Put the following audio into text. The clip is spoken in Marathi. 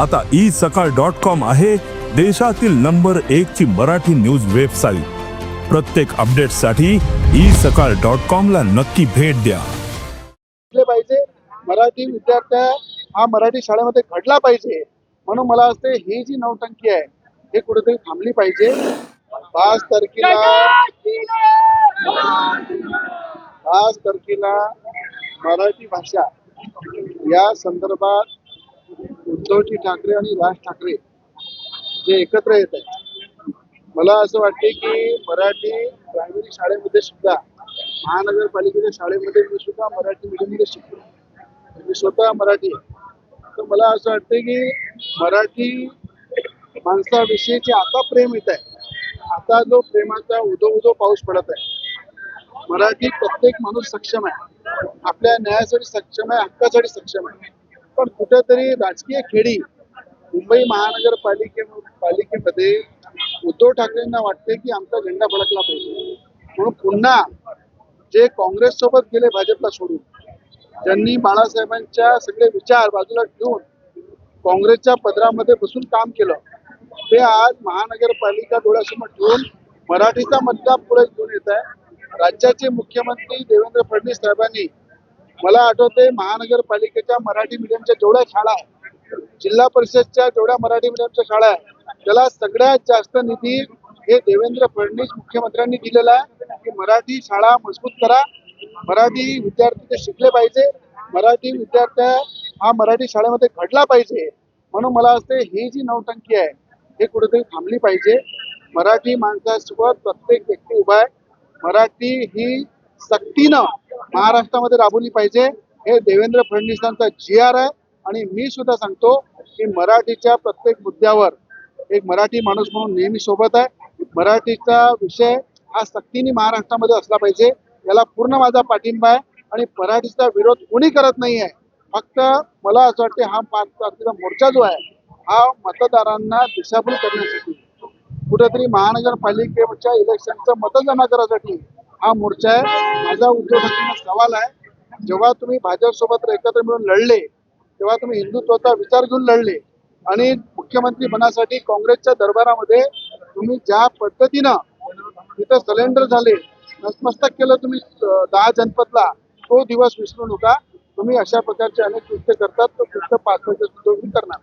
आता ई सकाळ डॉट कॉम आहे देशातील नंबर एक ची मराठी न्यूज वेबसाईट. प्रत्येक अपडेटसाठी ई सकाळ डॉट कॉम ला नक्की भेट द्या. पाहिजे मराठी विद्यार्थ्या हा मराठी शाळेमध्ये घडला पाहिजे. म्हणून मला असते ही जी नौटंकी आहे हे कुठेतरी थांबली पाहिजे. पाच तारखेला पाच तारखेला मराठी भाषा या संदर्भात उद्धवजी ठाकरे आणि राज ठाकरे जे एकत्र येत आहेत. मला असं वाटते की मराठी प्रायमरी शाळेमध्ये सुद्धा महानगरपालिकेच्या शाळेमध्ये मी सुद्धा मराठी मीडियममध्ये शिकलो. मी स्वतः मराठी आहे. तर मला असं वाटते की मराठी माणसाविषयीचे आता प्रेम येत आहे. आता जो प्रेमाचा उदो उदो पाऊस पडत आहे. मराठी प्रत्येक माणूस सक्षम आहे. आपल्या न्यायासाठी सक्षम आहे हक्कासाठी सक्षम आहे. पण कुठेतरी राजकीय खेळी मुंबई महानगरपालिके पालिकेमध्ये उद्धव ठाकरेंना वाटते की आमचा झेंडा फडकला पाहिजे. म्हणून पुन्हा जे काँग्रेस सोबत गेले भाजपला सोडून ज्यांनी बाळासाहेबांच्या सगळे विचार बाजूला ठेवून काँग्रेसच्या पदरामध्ये बसून काम केलं ते आज महानगरपालिका डोळ्यासमोर ठेवून मराठीचा मतदार पुढे घेऊन येत आहे. राज्याचे मुख्यमंत्री देवेंद्र फडणवीस साहेबांनी मला आठवते महानगरपालिकेच्या मराठी मीडियमच्या जेवढ्या शाळा आहे जिल्हा परिषदच्या जेवढ्या मराठी मीडियमच्या शाळा आहे त्याला सगळ्यात जास्त निधी हे देवेंद्र फडणवीस मुख्यमंत्र्यांनी दिलेला आहे. की मराठी शाळा मजबूत करा. मराठी विद्यार्थी ते शिकले पाहिजे. मराठी विद्यार्थ्या हा मराठी शाळेमध्ये घडला पाहिजे. म्हणून मला असते ही जी नौटंकी आहे हे कुठेतरी थांबली पाहिजे. मराठी माणसासोबत प्रत्येक व्यक्ती उभा आहे. मराठी ही सक्तीनं महाराष्ट्रामध्ये राबवली पाहिजे. हे देवेंद्र फडणवीसांचा जी आर आहे. आणि मी सुद्धा सांगतो की मराठीच्या प्रत्येक मुद्द्यावर एक मराठी माणूस म्हणून नेहमी सोबत आहे. मराठीचा विषय हा सक्तीने महाराष्ट्रामध्ये असला पाहिजे. याला पूर्ण माझा पाठिंबा आहे. आणि मराठीचा विरोध कोणी करत नाही आहे फक्त मला असं वाटते हा पाच तारखेचा मोर्चा जो आहे हा मतदारांना दिशाभूल करण्यासाठी कुठेतरी महानगरपालिकेच्या इलेक्शनचं मतदान जमा करण्यासाठी हा मोर्चा आहे. माझा उद्धव ठाकरेंना सवाल आहे. जेव्हा तुम्ही भाजपसोबत एकत्र मिळून लढले तेव्हा तुम्ही हिंदुत्वाचा विचार घेऊन लढले. आणि मुख्यमंत्री बनासाठी काँग्रेसच्या दरबारामध्ये तुम्ही ज्या पद्धतीनं तिथं सलेंडर झाले नतमस्तक केलं तुम्ही दहा जनपदला तो दिवस विसरू नका. तुम्ही अशा प्रकारचे अनेक कृत्य करतात. तो कृत्य पाच वर्ष करणार.